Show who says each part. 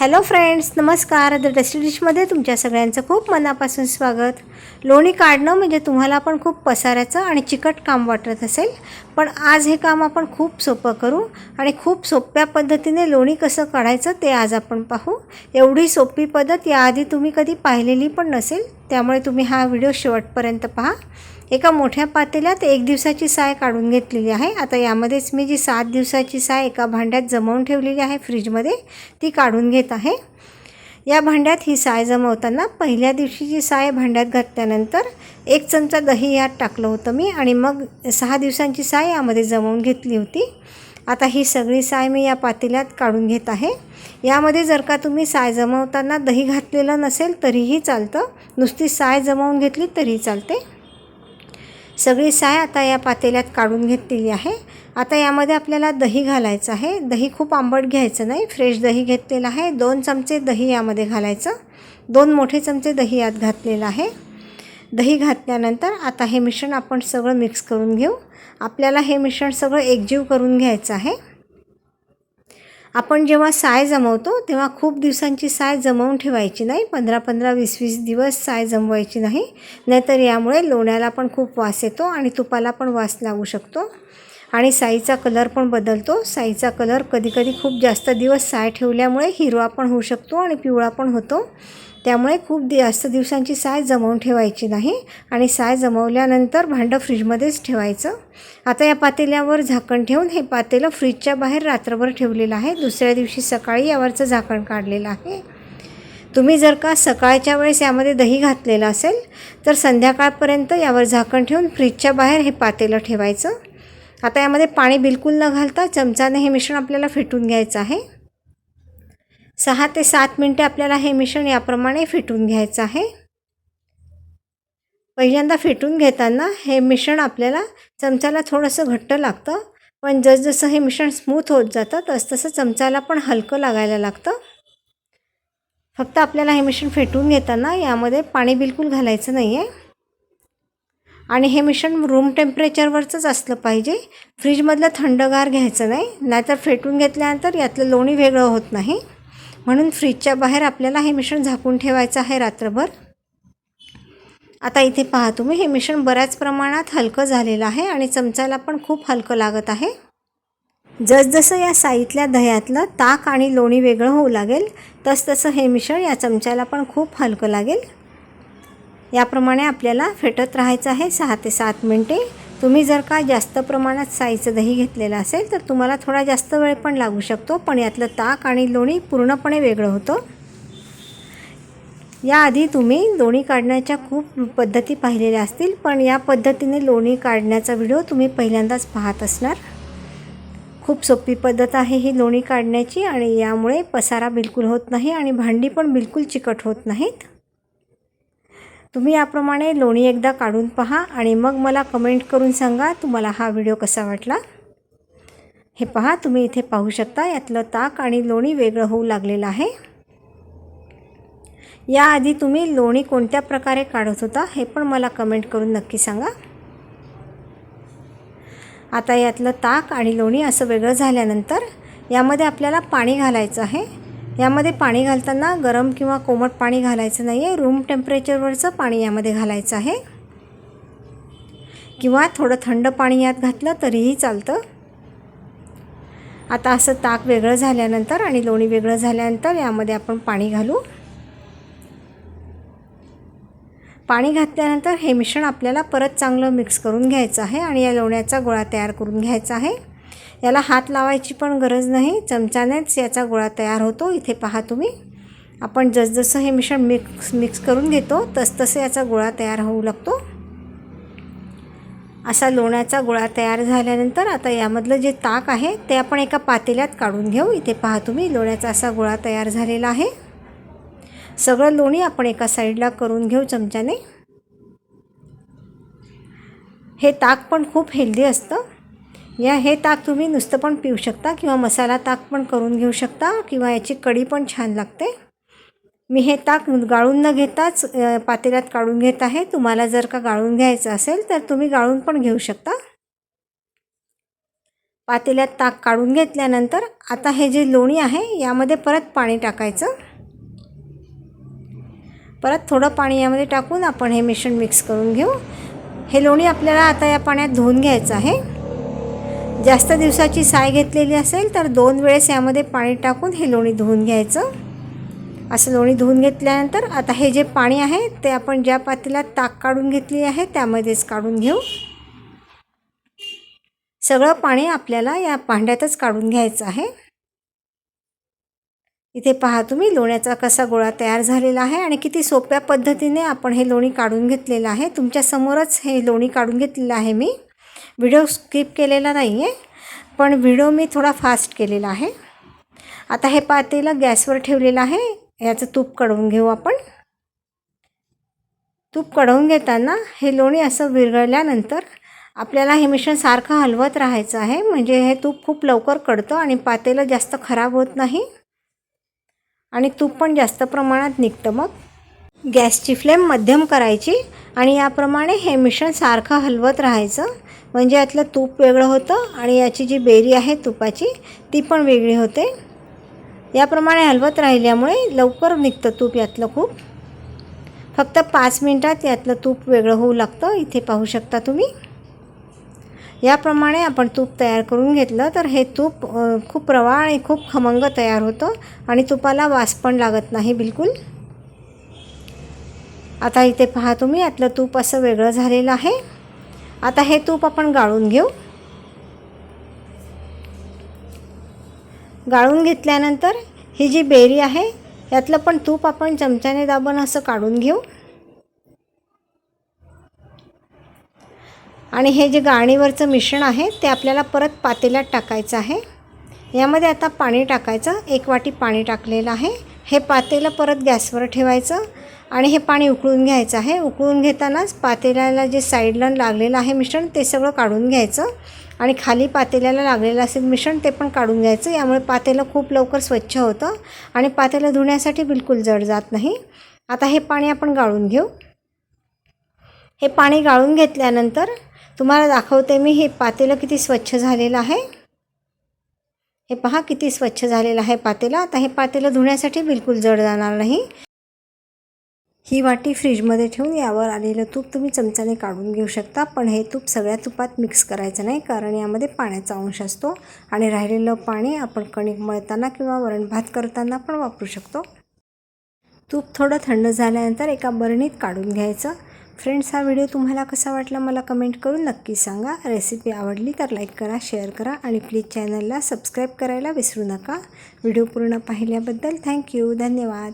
Speaker 1: Hello friends नमस्कार. The tasty डिशमध्ये तुमच्या सगळ्यांचं खूप मनापासून स्वागत. लोणी काढणं म्हणजे तुम्हाला पण खूप पसाऱ्याचं आणि चिकट काम वाटत असेल पण आज हे काम आपण खूप सोपं करू आणि खूप सोप्या पद्धतीने लोणी कसं काढायचं ते आज आपण पाहू. एवढी सोपी पद्धत याआधी तुम्ही कधी पाहिलेली पण नसेल त्यामुळे तुम्ही हा व्हिडिओ शेवटपर्यंत पहा. एका मोठ्या पातेल्यात एक दिवसाची साय काढून घेतलेली आहे. आता यामध्येच मी जी सात दिवसाची साय एका भांड्यात जमवून ठेवलेली आहे फ्रीजमध्ये ती काढून घेत आहे. या भांड्यात ही साय जमवताना पहिल्या दिवशीची साय भांड्यात घातल्यानंतर एक चमचा दही यात टाकलं होतं मी आणि मग सहा दिवसांची साय यामध्ये जमवून घेतली होती. आता ही सगळी साय मी या पातेल्यात काढून घेत आहे. यामध्ये जर का तुम्ही साय जमवताना दही घातलेलं नसेल तरीही चालतं. नुसती साय जमवून घेतली तरीही चालते. सगळी साय आता या पातेल्यात काढून घेतलेली आहे. आता यामध्ये आपल्याला दही घालायचं आहे. दही खूप आंबट घ्यायचं नाही. फ्रेश दही घेतलेलं आहे. दोन चमचे दही यामध्ये घालायचं. दोन मोठे चमचे दही यात घातलेलं आहे. दही घातल्यानंतर आता हे मिश्रण आपण सगळं मिक्स करून घेऊ. आपल्याला हे मिश्रण सगळं एकजीव करून घ्यायचं आहे. आपण जेव्हा साय जमवतो तेव्हा खूप दिवसांची साय जमवून ठेवायची नाही. पंधरा पंधरा वीस वीस दिवस साय जमवायची नाही. नाहीतर यामुळे लोण्याला पण खूप वास येतो आणि तुपाला पण वास लागू शकतो. आणि साईचा कलर पण बदलतो. साईचा कलर कधीकधी खूप जास्त दिवस साय ठेवल्यामुळे हिरवा पण होऊ शकतो आणि पिवळा पण होतो. त्यामुळे खूप जास्त दिवसांची साय जमवून ठेवायची नाही आणि साय जमवल्यानंतर भांडं फ्रीजमध्येच ठेवायचं. आता या पातेल्यावर झाकण ठेवून हे पातेलं फ्रीजच्या बाहेर रात्रभर ठेवलेलं आहे. दुसऱ्या दिवशी सकाळी यावरचं झाकण काढलेलं आहे. तुम्ही जर का सकाळच्या वेळेस यामध्ये दही घातलेलं असेल तर संध्याकाळपर्यंत यावर झाकण ठेवून फ्रीजच्या बाहेर हे पातेलं ठेवायचं. आता यामध्ये पाणी बिलकुल न घालता चमचाने हे मिश्रण आपल्याला फेटून घ्यायचं आहे. सहा ते सात मिनटे आपल्याला हे मिश्रण याप्रमाणे फेटून घ्यायचं आहे. पहिल्यांदा फेटून घेताना हे मिश्रण आपल्याला चमच्याला थोडंसं घट्ट लागतं. पण जसजसं हे मिश्रण स्मूथ होत जातं तसतसं चमच्याला पण हलकं लागायला लागतं. फक्त आपल्याला हे मिश्रण फेटून घेताना यामध्ये पाणी बिलकुल घालायचं नाही आहे आणि हे मिश्रण रूम टेम्परेचरवरचंच असलं पाहिजे. फ्रीजमधलं थंडगार घ्यायचं नाही नाहीतर फेटून घेतल्यानंतर यातलं लोणी वेगळं होत नाही. म्हणून फ्रीजच्या बाहेर आपल्याला हे मिश्रण झाकून ठेवायचं आहे रात्रभर. आता इथे पहा तुम्ही हे मिश्रण बऱ्याच प्रमाणात हलकं झालेलं आहे आणि चमचाला पण खूप हलकं लागत आहे. जसजसं या साईतल्या दह्यातलं ताक आणि लोणी वेगळं होऊ लागेल तसतसं हे मिश्रण या चमच्याला पण खूप हलकं लागेल. याप्रमाणे आपल्याला फेटत राहायचं आहे. सहा ते सात मिनटे. तुम्ही जर का जास्त प्रमाणात साईचं दही घेतलेलं असेल तर तुम्हाला थोडा जास्त वेळ पण लागू शकतो. पण यातलं ताक आणि लोणी पूर्णपणे वेगळं होतं. याआधी तुम्ही लोणी काढण्याच्या खूप पद्धती पाहिलेल्या असतील पण या पद्धतीने लोणी काढण्याचा व्हिडिओ तुम्ही पहिल्यांदाच पाहत असणार. खूप सोपी पद्धत आहे ही लोणी काढण्याची आणि यामुळे पसारा बिलकुल होत नाही आणि भांडी पण बिलकुल चिकट होत नाहीत. तुम्ही याप्रमाणे लोणी एकदा काढून पहा आणि मग मला कमेंट करून सांगा तुम्हाला हा व्हिडिओ कसा वाटला. हे पहा तुम्ही इथे पाहू शकता यातलं ताक आणि लोणी वेगळं होऊ लागलेलं आहे. याआधी तुम्ही लोणी कोणत्या प्रकारे काढत होता हे पण मला कमेंट करून नक्की सांगा. आता यातलं ताक आणि लोणी असं वेगळं झाल्यानंतर यामध्ये आपल्याला पाणी घालायचं आहे. यामध्ये पाणी घालताना गरम किंवा कोमट पाणी घालायचं नाही आहे रूम टेम्परेचरवरचं पाणी यामध्ये घालायचं आहे. किंवा थोडं थंड पाणी यात घातलं तरीही चालतं. आता असं ताक वेगळं झाल्यानंतर आणि लोणी वेगळं झाल्यानंतर यामध्ये आपण पाणी घालू. पाणी घातल्यानंतर हे मिश्रण आपल्याला परत चांगलं मिक्स करून घ्यायचं आहे आणि या लोण्याचा गोळा तयार करून घ्यायचा आहे. याला हात लावायची पण गरज नाही. चमच्यानेच याचा गोळा तयार होतो. इथे पहा तुम्ही. आपण जसजसं हे मिश्रण मिक्स मिक्स करून घेतो तसतसं याचा गोळा तयार होऊ लागतो. असा लोण्याचा गोळा तयार झाल्यानंतर आता यामधलं जे ताक आहे ते आपण एका पातेल्यात काढून घेऊ. इथे पहा तुम्ही लोण्याचा असा गोळा तयार झालेला आहे. सगळं लोणी आपण एका साईडला करून घेऊ चमच्याने. हे ताक पण खूप हेल्दी असतं. या हे ताक तुम्ही नुसतं पण पिऊ शकता किंवा मसाला ताक पण करून घेऊ शकता किंवा याची कढी पण छान लागते. मी हे ताक गाळून न घेताच पातेल्यात काढून घेत आहे. तुम्हाला जर का गाळून घ्यायचं असेल तर तुम्ही गाळून पण घेऊ शकता. पातेल्यात ताक काढून घेतल्यानंतर आता हे जे लोणी आहे यामध्ये परत पाणी टाकायचं. परत थोडं पाणी यामध्ये टाकून आपण हे मिश्रण मिक्स करून घेऊ. हे लोणी आपल्याला आता या पाण्यात धुवून घ्यायचं आहे. जास्त दिवसाची साय घेतलेली असेल तर दोन वेळेस यामध्ये पाणी टाकून हे लोणी धुवून घ्यायचं. असं लोणी धुवून घेतल्यानंतर आता हे जे पाणी आहे ते आपण ज्या पातेल्यात ताक काढून घेतली आहे त्यामध्येच काढून घेऊ. सगळं पाणी आपल्याला या भांड्यातच काढून घ्यायचं आहे. इथे पहा तुम्ही लोण्याचा कसा गोळा तयार झालेला आहे आणि किती सोप्या पद्धतीने आपण हे लोणी काढून घेतलेलं आहे. तुमच्यासमोरच हे लोणी काढून घेतलेलं आहे मी. व्हिडिओ स्किप केलेला नाही आहे पण व्हिडिओ मी थोडा फास्ट केलेला आहे. आता हे पातेलं गॅसवर ठेवलेलं आहे. याचं तूप कढवून घेऊ आपण. तूप कढवून घेताना हे लोणी असं विरघळल्यानंतर आपल्याला हे मिश्रण सारखं हलवत राहायचं आहे. म्हणजे हे तूप खूप लवकर कढतं आणि पातेलं जास्त खराब होत नाही. आणि तूप पण जास्त प्रमाणात निघतं मग. गॅसची फ्लेम मध्यम करायची आणि याप्रमाणे हे मिश्रण सारखं हलवत राहायचं. म्हणजे यातलं तूप वेगळं होतं आणि याची जी बेरी आहे तुपाची ती पण वेगळी होते. याप्रमाणे हलवत राहिल्यामुळे लवकर निघतं तूप यातलं खूप. फक्त पाच मिनटात यातलं तूप वेगळं होऊ लागतं इथे पाहू शकता तुम्ही. याप्रमाणे आपण तूप तयार करून घेतलं तर हे तूप खूप रवा आणि खूप खमंग तयार होतं आणि तुपाला वास पण लागत नाही बिलकुल. आता इथे पहा तुम्ही यातलं तूप असं वेगळं झालेलं आहे. आता हे तूप आपण गाळून घेऊ. गाळून घेतल्यानंतर ही जी बेरी आहे यातलं पण तूप आपण चमच्याने दाबून असं काढून घेऊ. आणि हे जे गाळणीवरचं मिश्रण आहे ते आपल्याला परत पातेल्यात टाकायचं आहे. यामध्ये आता पाणी टाकायचं. एक वाटी पाणी टाकलेलं आहे. हे पातेलं परत गॅसवर ठेवायचं आणि हे पाणी उकळून घ्यायचं आहे. उकळून घेतानाच पातेल्याला जे साईडला लागलेलं आहे मिश्रण ते सगळं काढून घ्यायचं आणि खाली पातेल्याला लागलेलं असेल मिश्रण ते पण काढून घ्यायचं. यामुळे पातेलं खूप लवकर स्वच्छ होतं आणि पातेलं धुण्यासाठी बिलकुल जड जात नाही. आता हे पाणी आपण गाळून घेऊ. हे पाणी गाळून घेतल्यानंतर तुम्हाला दाखवते मी हे पातेलं किती स्वच्छ झालेलं आहे. हे पहा किती स्वच्छ झालेलं आहे पातेलं. आता हे पातेलं धुण्यासाठी बिलकुल जड जाणार नाही. ही वाटी फ्रीजमध्ये ठेवून यावर आलेलं तूप तुम्ही चमच्याने काढून घेऊ शकता पण हे तूप सगळ्या तुपात मिक्स करायचं नाही कारण यामध्ये पाण्याचा अंश असतो आणि राहिलेलं पाणी आपण कणिक मळताना किंवा वरण भात करताना पण वापरू शकतो. तूप थोडं थंड झाल्यानंतर एका बरणीत काढून घ्यायचं. फ्रेंड्स हा व्हिडिओ तुम्हाला कसा वाटला मला कमेंट करून नक्की सांगा. रेसिपी आवडली तर लाईक करा शेअर करा आणि प्लीज चॅनलला सबस्क्राईब करायला विसरू नका. व्हिडिओ पूर्ण पाहिल्याबद्दल थँक्यू धन्यवाद.